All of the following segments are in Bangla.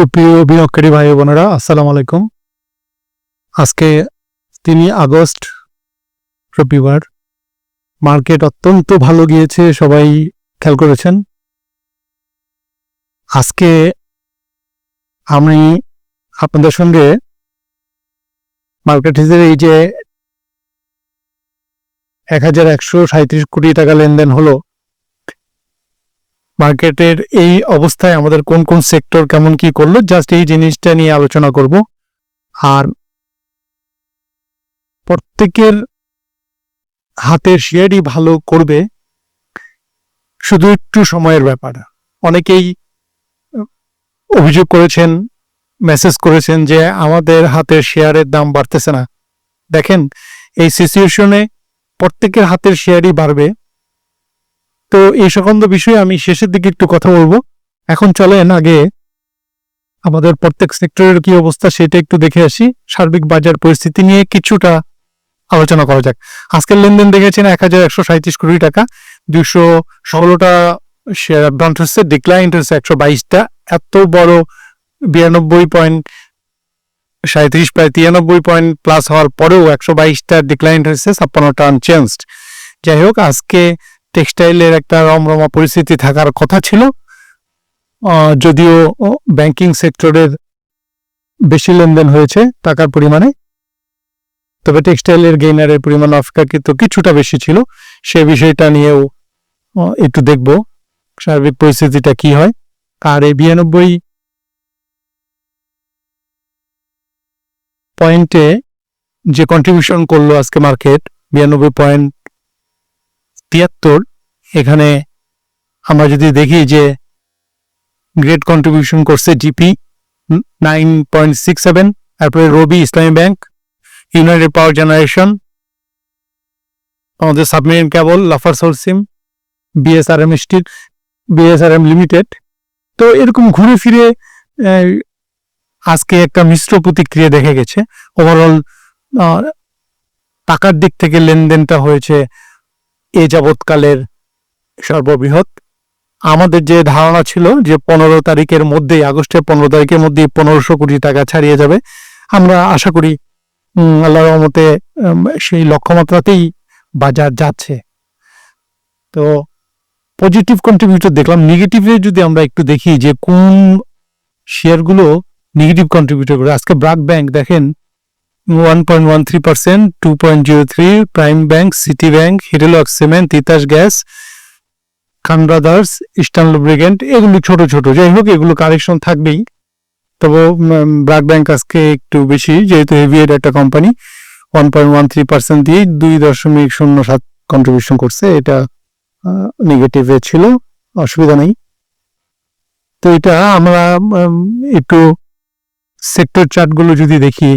সুপ্রিয় বিনিয়োগকারী ভাই বোনেরা, আসসালামু আলাইকুম। আজকে তিনই আগস্ট, রবিবার, মার্কেট অত্যন্ত ভালো গিয়েছে, সবাই খেয়াল করেছেন। আজকে আমি আপনাদের সঙ্গে মার্কেট হিসেবে এই যে এক হাজার একশো সাঁত্রিশ কোটি টাকা লেনদেন হলো মার্কেটের এই অবস্থায় আমাদের কোন কোন সেক্টর কেমন কি করল জাস্ট এই জিনিসটা নিয়ে আলোচনা করব। আর প্রত্যেকের হাতের শেয়ারই ভালো করবে শুধু একটু সময়ের ব্যাপার। অনেকেই অভিযোগ করেছেন মেসেজ করেছেন যে আমাদের হাতের শেয়ারের দাম বাড়তেছে না। দেখেন, এই সিচুয়েশনে প্রত্যেকের হাতের শেয়ারই বাড়বে। তো এই সংক্রান্ত বিষয়ে আমি শেষের দিকে একটু কথা বলব। এখন চলেন আগে আমাদের প্রত্যেক সেক্টরের কি অবস্থা সেটা একটু দেখে আসি। সার্বিক বাজার পরিস্থিতি নিয়ে কিছুটা আলোচনা করা যাক। আজকের লেনদেন দেখেছেন এক হাজার একশো সাঁত্রিশ কোটি টাকা। দুশো ষোলোটা শেয়ার অ্যাডভান্স হচ্ছে ডিক্লাইন হচ্ছে একশো বাইশটা। এত বড় বিরানব্বই পয়েন্ট সাঁত্রিশ প্রায় তিরানব্বই পয়েন্ট প্লাস হওয়ার পরেও একশো বাইশটা ডিক্লাইন হয়েছে ছাপ্পান্নটা আনচেঞ্জড যাই হোক, আজকে টেক্সটাইলের একটা রমরমা পরিস্থিতি থাকার কথা ছিল। যদিও ব্যাংকিং সেক্টরের বেশি লেনদেন হয়েছে টাকার পরিমাণে। তবে টেক্সটাইলের গেইনারের পরিমাণ অপেক্ষাকৃত কিছুটা বেশি ছিল। সে বিষয়টা নিয়েও একটু দেখব সার্বিক পরিস্থিতিটা কি হয়। আর এই বিরানব্বই পয়েন্টে যে কন্ট্রিবিউশন করল আজকে মার্কেট বিরানব্বই পয়েন্ট তিয়াত্তর, এখানে আমরা যদি দেখি যে গ্রেট কন্ট্রিবিউশন করছে GP nine point six seven তারপরে Robi Islami bank united power generation আমাদের submarine cable Lafarge Holcim BSRM steel BSRM limited তো এরকম ঘুরে ফিরে আজকে একটা মিশ্র প্রতিক্রিয়া দেখে গেছে। ওভারঅল টাকার দিক থেকে লেনদেনটা হয়েছে এ যাবৎকালের সর্ববৃহৎ। আমাদের যে ধারণা ছিল যে পনেরো তারিখের মধ্যেই, আগস্টের পনেরো তারিখের মধ্যেই পনেরোশো কোটি টাকা ছাড়িয়ে যাবে, আমরা আশা করি আল্লাহ রহমতে সেই লক্ষ্যমাত্রাতেই বাজার যাচ্ছে। তো পজিটিভ কন্ট্রিবিউটর দেখলাম নেগেটিভে যদি আমরা একটু দেখি যে কোন শেয়ারগুলো নেগেটিভ কন্ট্রিবিউটর করে, আজকে ব্রাক ব্যাংক দেখেন one point one three percent two point zero three prime bank city bank হিরেলক cement Titas gas Khan brothers eastern lubricant এগুলো ছোট ছোট। যাই হোক, এগুলো কারেকশন থাকবেই। তবে ব্রাক ব্যাংক আজকে একটু বেশি, যেহেতু হেভিয়ের একটা company one point one three percent দিয়ে দুই দশমিক শূন্য সাত কন্ট্রিবিউশন করছে। এটা নেগেটিভে ছিল, অসুবিধা নেই। তো এটা আমরা একটু সেক্টর চার্টগুলো যদি দেখি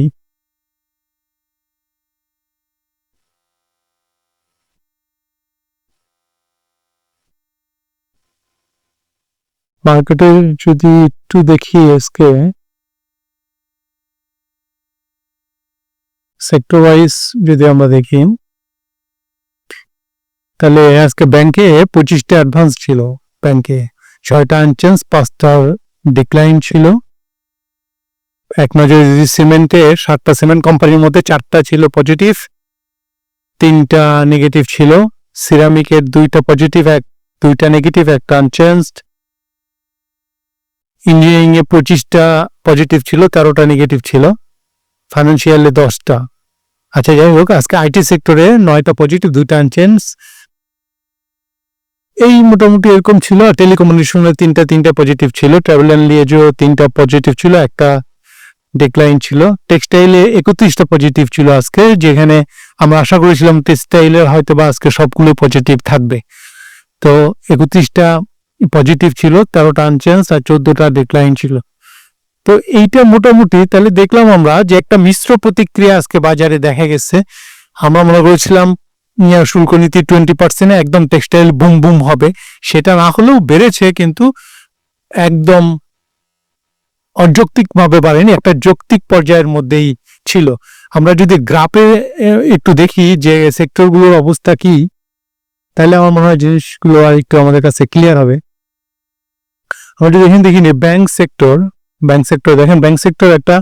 মার্কেটের যদি একটু দেখি আজকে সেক্টর ওয়াইজ যদি আমরা দেখি, তাহলে আজকে ব্যাংকে পঁচিশটা অ্যাডভান্স ছিল ব্যাংকে ছয়টা আনচেঞ্জ পাঁচটার ডিক্লাইন ছিল। এক নজরে যদি সিমেন্টে সাতটা সিমেন্ট কোম্পানির মধ্যে চারটা ছিল পজিটিভ তিনটা নেগেটিভ ছিল। সিরামিকের দুইটা পজিটিভ এক দুইটা নেগেটিভ একটা আনচেঞ্জড ইঞ্জিনিয়ারিং এ পঁচিশটা পজিটিভ ছিল, তেরোটা নেগেটিভ ছিল। ফাইন্যান্সিয়ালে দশটা। আচ্ছা যাই হোক, আজকে আইটি সেক্টরে নয়টা পজিটিভ দুইটা আনচেঞ্জ এই মোটামুটি এরকম ছিল। টেলিকমিউনিকেশনে তিনটা তিনটা পজিটিভ ছিল। ট্রাভেল অ্যান্ড লিয়েজও তিনটা পজিটিভ ছিল, একটা ডিক্লাইন ছিল। টেক্সটাইলে একত্রিশটা পজিটিভ ছিল আজকে, যেখানে আমরা আশা করেছিলাম টেক্সটাইলের হয়তো বা আজকে সবগুলো পজিটিভ থাকবে। তো একত্রিশটা পজিটিভ ছিল তেরোটা আনচেঞ্জ আর চোদ্দটা ডিক্লাইন ছিল। তো এইটা মোটামুটি তাহলে দেখলাম আমরা যে একটা মিশ্র প্রতিক্রিয়া আজকে বাজারে দেখা গেছে। আমরা মনে করেছিলাম শুল্ক নীতি টোয়েন্টি পার্সেন্টে একদম টেক্সটাইল বুম বুম হবে। সেটা না হলেও বেড়েছে, কিন্তু একদম অযৌক্তিকভাবে বাড়েনি, একটা যৌক্তিক পর্যায়ের মধ্যেই ছিল। আমরা যদি গ্রাফে একটু দেখি যে সেক্টরগুলোর অবস্থা কি তাহলে আমার মনে হয় জিনিসগুলো আর একটু আমাদের কাছে ক্লিয়ার হবে। আমরা যদি এখানে দেখি ব্যাংক সেক্টর ব্যাংক সেক্টর দেখেন ব্যাংক সেক্টর একটা,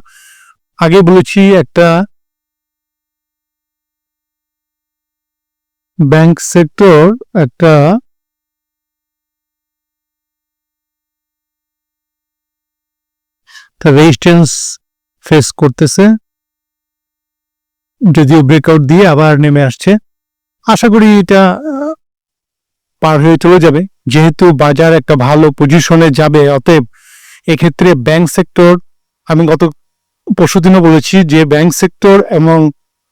আগে বলেছি একটা ব্যাংক সেক্টর একটা রেজিস্ট্যান্স ফেস করতেছে। যদিও ব্রেকআউট দিয়ে আবার নেমে আসছে। আশা করি এটা পার হয়ে চলে যাবে। যেহেতু বাজার একটা ভালো পজিশনে যাবে, অতএব এক্ষেত্রে ব্যাংক সেক্টর আমি গত পরশুদিনও বলেছি যে ব্যাংক সেক্টর এবং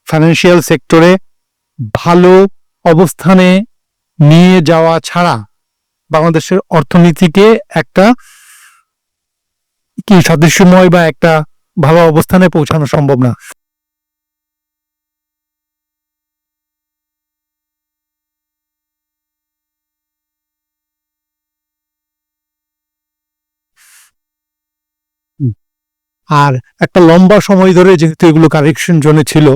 ফাইন্যান্সিয়াল সেক্টরে ভালো অবস্থানে নিয়ে যাওয়া ছাড়া বাংলাদেশের অর্থনীতিকে একটা কি সাদৃশ্যময় বা একটা ভালো অবস্থানে পৌঁছানো সম্ভব না। আর একটা লম্বা সময় ধরে যেহেতু এগুলো কারেকশন জোনে ছিল,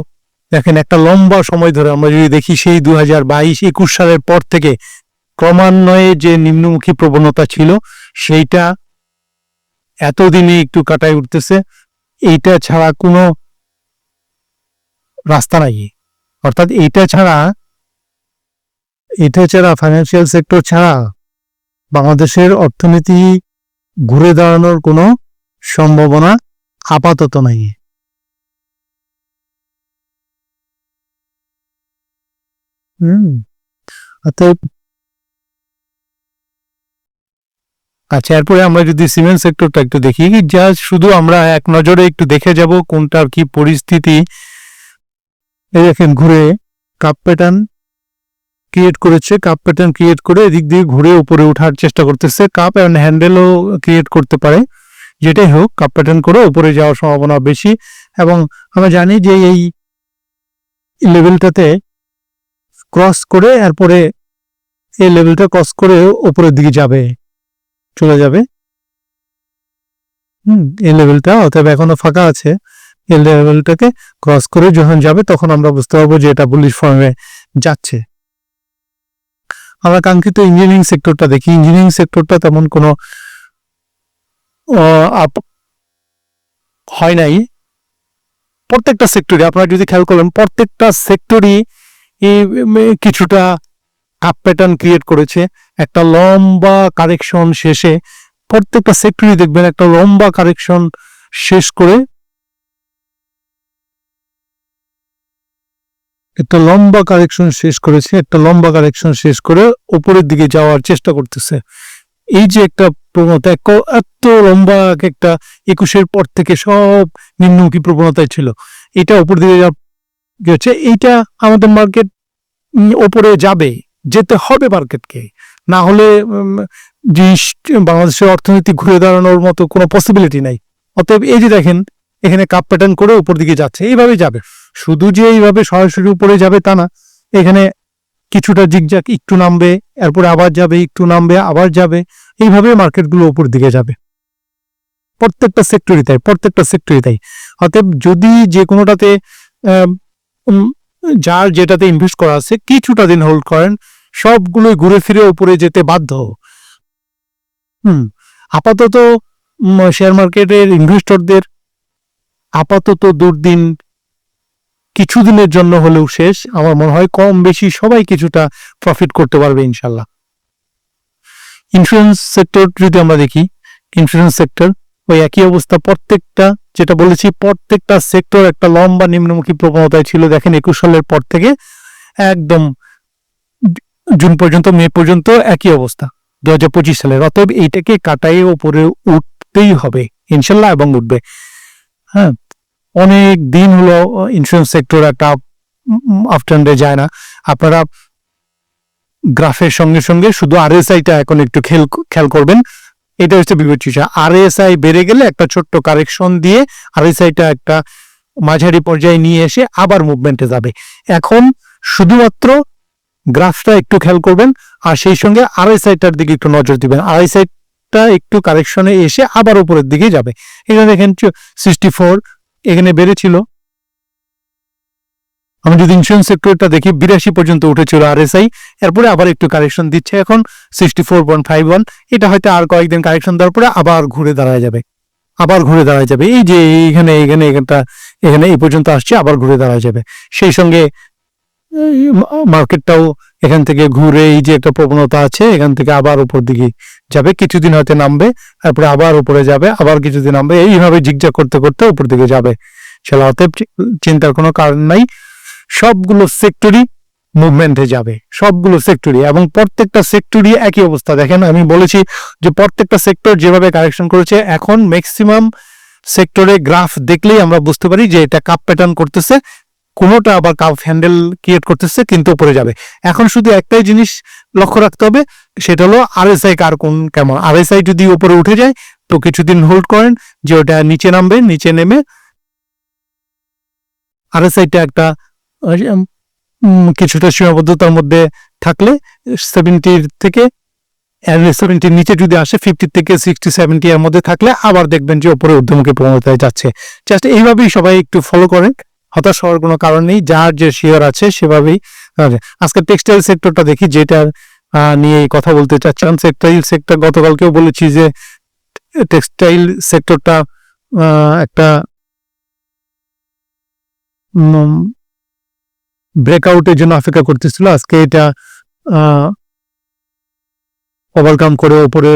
দেখেন একটা লম্বা সময় ধরে আমরা যদি দেখি সেই দু হাজার বাইশ, একুশ সালের পর থেকে ক্রমান্বয়ে যে নিম্নমুখী প্রবণতা ছিল, সেইটা এতদিনে একটু কাটায় উঠতেছে। এইটা ছাড়া কোনো রাস্তা নাই। অর্থাৎ এইটা ছাড়া এটা ছাড়া ফাইন্যান্সিয়াল সেক্টর ছাড়া বাংলাদেশের অর্থনীতি ঘুরে দাঁড়ানোর কোনো সম্ভাবনা আপাতত নাই। আচ্ছা এরপরে আমরা যদি সিমেন্ট সেক্টরটা একটু দেখি, যা শুধু আমরা এক নজরে একটু দেখে যাব কোনটার কি পরিস্থিতি। দেখেন, ঘুরে কাপ প্যাটার্ন ক্রিয়েট করেছে কাপ প্যাটার্ন ক্রিয়েট করে এদিক দিয়ে ঘুরে উপরে ওঠার চেষ্টা করতেছে। কাপ অ্যান্ড হ্যান্ডেলও ক্রিয়েট করতে পারে। যেটাই হোক কাপ প্যাটার্ন করে উপরে যাওয়ার সম্ভাবনা বেশি এবং আমরা জানি যে এই লেভেলটাতে ক্রস করে এরপরে এই লেভেলটা ক্রস করে উপরের দিকে যাবে, চলে যাবে। হুম, এই লেভেলটা অতএব এখনও ফাঁকা আছে। এই লেভেলটাকে ক্রস করে যখন যাবে তখন আমরা বুঝতে পারব যে এটা বুলিশ ফর্মে যাচ্ছে। আমরা কাঙ্ক্ষিত ইঞ্জিনিয়ারিং সেক্টরটা দেখি। ইঞ্জিনিয়ারিং সেক্টরটা তেমন কোনো হয় নাই। প্রত্যেকটা সেক্টরে আপনারা যদি খেয়াল করেন, প্রত্যেকটা সেক্টরই কিছুটা আপ প্যাটার্ন ক্রিয়েট করেছে। একটা লম্বা কারেকশন শেষে প্রত্যেকটা সেক্টরই দেখবেন একটা লম্বা কারেকশন শেষ করে একটা লম্বা কারেকশন শেষ করেছে, একটা লম্বা কারেকশন শেষ করে উপরের দিকে যাওয়ার চেষ্টা করতেছে। এই যে একটা প্রবণতা এক- এত লম্বা এক একটা একুশের পর থেকে সব নিম্নমুখী প্রবণতায় ছিল। এটা উপর দিকে গেছে এইটা আমাদের মার্কেট ওপরে যাবে যেতে হবে মার্কেটকে না হলে উম, যে স- বাংলাদেশের অর্থনীতি ঘুরে দাঁড়ানোর মতো কোনো পসিবিলিটি নাই। অতএব এই যে দেখেন এখানে কাপ প্যাটার্ন করে উপর দিকে যাচ্ছে এইভাবে যাবে। শুধু যে এইভাবে সরাসরি উপরে যাবে তা না এখানে কিছুটা জিগজাক একটু নামবে এরপরে আবার যাবে একটু নামবে আবার যাবে। এইভাবে মার্কেটগুলো উপর দিকে যাবে। প্রত্যেকটা সেক্টরই তাই, প্রত্যেকটা সেক্টরই তাই। অতএব যদি যে কোনোটাতে যার যেটাতে ইনভেস্ট করা আছে, কিছুটা দিন হোল্ড করেন, সবগুলোই ঘুরে ফিরে উপরে যেতে বাধ্য। হুম, আপাতত শেয়ার মার্কেটের ইনভেস্টরদের আপাতত দুর্দিন কিছুদিনের জন্য হলেও শেষ। আমার মনে হয় কম বেশি সবাই কিছুটা প্রফিট করতে পারবে ইনশাল্লাহ। ইন্স্যুরেন্স সেক্টর যদি আমরা দেখি ইন্স্যুরেন্স সেক্টর ওই একই অবস্থা প্রত্যেকটা, যেটা বলেছি, প্রত্যেকটা সেক্টর একটা লম্বা নিম্নমুখী প্রবণতায় ছিল। দেখেন একুশ সালের পর থেকে একদম জুন পর্যন্ত, মে পর্যন্ত একই অবস্থা দু হাজার পঁচিশ সালের। অতএব এইটাকে কাটায়ে ওপরে উঠতেই হবে, ইনশাল্লাহ, এবং উঠবে। হ্যাঁ অনেক দিন হলো ইন্স্যুরেন্স সেক্টর একটা আফটারডে যায় না। আপনারা গ্রাফের সঙ্গে সঙ্গে শুধু আরএসআইটা এখন একটু খেল খেয়াল করবেন। এটা হচ্ছে বিবেচনা আরএসআই বেড়ে গেলে একটা ছোট্ট কারেকশন দিয়ে আরএসআইটা একটা মাঝারি পর্যায়ে নিয়ে এসে আবার মুভমেন্টে যাবে। এখন শুধুমাত্র গ্রাফটা একটু খেয়াল করবেন আর সেই সঙ্গে আরএসআইটার দিকে একটু নজর দিবেন। আরএসআইটা একটু কারেকশনে এসে আবার উপরের দিকে যাবে। এখানে দেখেন সিক্সটি ফোর এখানে বেড়েছিল। আমি যদি ইন্স্যুরেন্স সেক্টরটা দেখি, বিরাশি পর্যন্ত উঠেছিল আরএসআই এরপরে আবার একটু কারেকশন দিচ্ছে এখন sixty four point five one এটা হয়তো আর কয়েকদিন কারেকশন দেওয়ার পরে আবার ঘুরে দাঁড়ায় যাবে। আবার ঘুরে দাঁড়ায় যাবে। এই যে এইখানে এইখানে এখানটা এখানে এই পর্যন্ত আসছে, আবার ঘুরে দাঁড়ায় যাবে। সেই সঙ্গে মার্কেটটাও এখান থেকে ঘুরে এই যে একটা প্রবণতা আছে, এখান থেকে আবার উপর দিকে যাবে। কিছুদিন হয়তো নামবে, তারপরে আবার উপরে যাবে, আবার কিছুদিন নামবে। এইভাবে জিগজাগ করতে করতে উপর দিকে যাবে। সেটা অতএব চিন্তার কোনো কারণ নাই। সবগুলো সেক্টরই মুভমেন্টে যাবে, সবগুলো সেক্টরই এবং প্রত্যেকটা সেক্টরই একই অবস্থা। দেখেন, আমি বলেছি যে প্রত্যেকটা সেক্টর যেভাবে কারেকশন করেছে, এখন ম্যাক্সিমাম সেক্টরে গ্রাফ দেখলেই আমরা বুঝতে পারি যে এটা কাপ প্যাটার্ন করতেছে, কোনোটা আবার কাপ হ্যান্ডেল ক্রিয়েট করতেছে, কিন্তু উপরে যাবে। এখন শুধু একটাই জিনিস লক্ষ্য রাখতে হবে, সেটা হলো আরএসআই কার কোন কেমন। আরএসআই যদি উপরে উঠে যায়, তো কিছুদিন হোল্ড করেন, যে ওটা নিচে নামবে, নিচে নেমে আরএসআইটা একটা কিছুটা সীমাবদ্ধতার মধ্যে থাকলে সেভেন্টির থেকে সেভেন্টির নিচে যদি আসে ফিফটি থেকে সিক্সটি সেভেন্টি এর মধ্যে থাকলে আবার দেখবেন যে উপরে ঊর্ধ্বমুখী প্রবণতায় যাচ্ছে। জাস্ট এইভাবেই সবাই একটু ফলো করেন। হতাশ হওয়ার কোনো কারণ নেই। যার যে শেয়ার আছে সেভাবেই। আজকে টেক্সটাইল সেক্টরটা দেখি যেটা আহ, নিয়ে কথা বলতে চাচ্ছিলাম টেক্সটাইল সেক্টর গতকালকেও বলেছি যে টেক্সটাইল সেক্টরটা একটা ব্রেকআউটের জন্য অপেক্ষা করতেছিল, আজকে এটা ওভারকাম করে ওপরে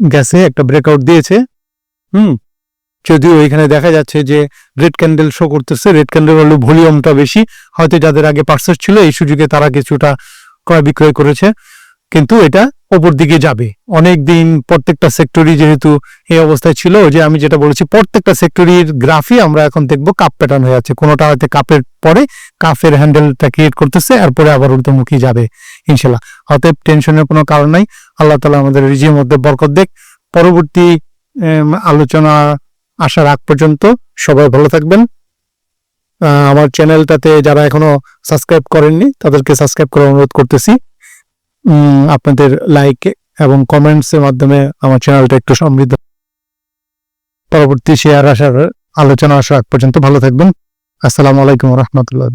গেছে, একটা ব্রেকআউট দিয়েছে। হুম, যদিও এখানে দেখা যাচ্ছে যে রেড ক্যান্ডেল শো করতেছে রেড ক্যান্ডেল হলো ভলিউমটা বেশি। হয়তো যাদের আগে পার্সেস ছিল, এই সুযোগে তারা কিছুটা ক্রয় বিক্রয় করেছে। কিন্তু এটা ওপর দিকে যাবে। অনেক দিন প্রত্যেকটা সেক্টরই যেহেতু এই অবস্থায় ছিল যে আমি যেটা বলেছি, প্রত্যেকটা সেক্টরির গ্রাফই আমরা এখন দেখব কাপ প্যাটার্ন হয়ে যাচ্ছে কোনোটা হয়তো কাপের পরে কাফের হ্যান্ডেলটা ক্রিয়েট করতেছে, এরপরে আবার ঊর্ধ্বমুখী যাবে ইনশাল্লাহ অতএব টেনশনের কোনো কারণ নাই। আল্লাহ তালা আমাদের রিজির মধ্যে বরকত দেখ পরবর্তী আলোচনা আসার আগ পর্যন্ত সবাই ভালো থাকবেন। আমার চ্যানেলটাতে যারা এখনও সাবস্ক্রাইব করেননি, তাদেরকে সাবস্ক্রাইব করার অনুরোধ করতেছি। আপনাদের লাইক এবং কমেন্টসের মাধ্যমে আমার চ্যানেলটা একটু সমৃদ্ধ। পরবর্তী শেয়ার আসার আলোচনা আসার আগ পর্যন্ত ভালো থাকবেন। আসসালামু আলাইকুম রহমতুল্লাহ।